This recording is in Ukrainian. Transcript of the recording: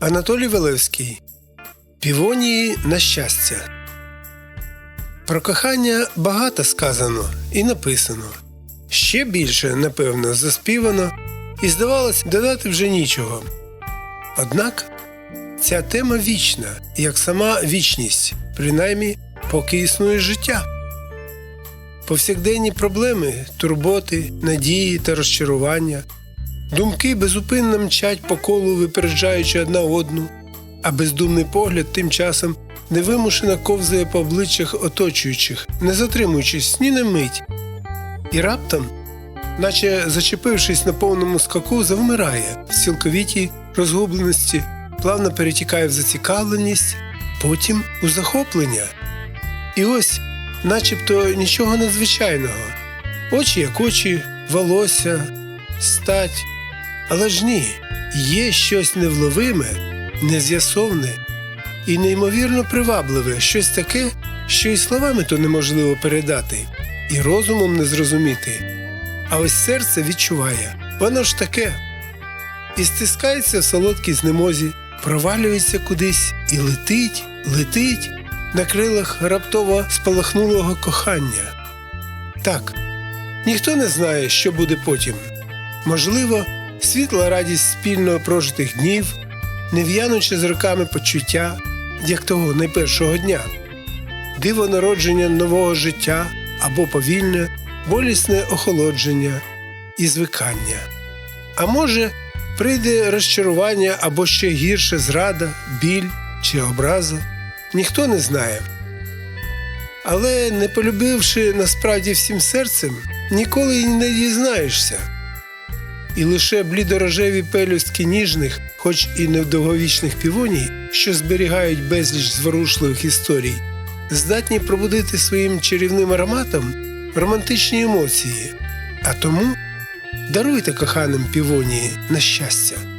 Анатолій Велевський Півонії на щастя. Про кохання багато сказано і написано. Ще більше, напевно, заспівано, і здавалось, додати вже нічого. Однак ця тема вічна, як сама вічність, принаймні поки існує життя. Повсякденні проблеми, турботи, надії та розчарування, думки безупинно мчать по колу, випереджаючи одна одну, а бездумний погляд тим часом невимушено ковзає по обличчях оточуючих, не затримуючись ні на мить. І раптом, наче зачепившись на повному скаку, завмирає в цілковітій розгубленості, плавно перетікає в зацікавленість, потім у захоплення. І ось, начебто нічого надзвичайного. Очі як очі, волосся, стать. Але ж ні, є щось невловиме, нез'ясовне і неймовірно привабливе, щось таке, що і словами то неможливо передати, і розумом не зрозуміти. А ось серце відчуває, воно ж таке. І стискається в солодкій знемозі, провалюється кудись і летить, летить на крилах раптово спалахнулого кохання. Так, ніхто не знає, що буде потім. Можливо, світла радість спільно прожитих днів, не в'янучи з роками почуття, як того найпершого дня, диво народження нового життя або повільне, болісне охолодження і звикання. А може, прийде розчарування або ще гірше зрада, біль чи образа, ніхто не знає. Але не полюбивши насправді всім серцем, ніколи й не дізнаєшся. І лише блідорожеві пелюстки ніжних, хоч і невдовговічних півоній, що зберігають безліч зворушливих історій, здатні пробудити своїм чарівним ароматом романтичні емоції. А тому даруйте коханим півонії на щастя.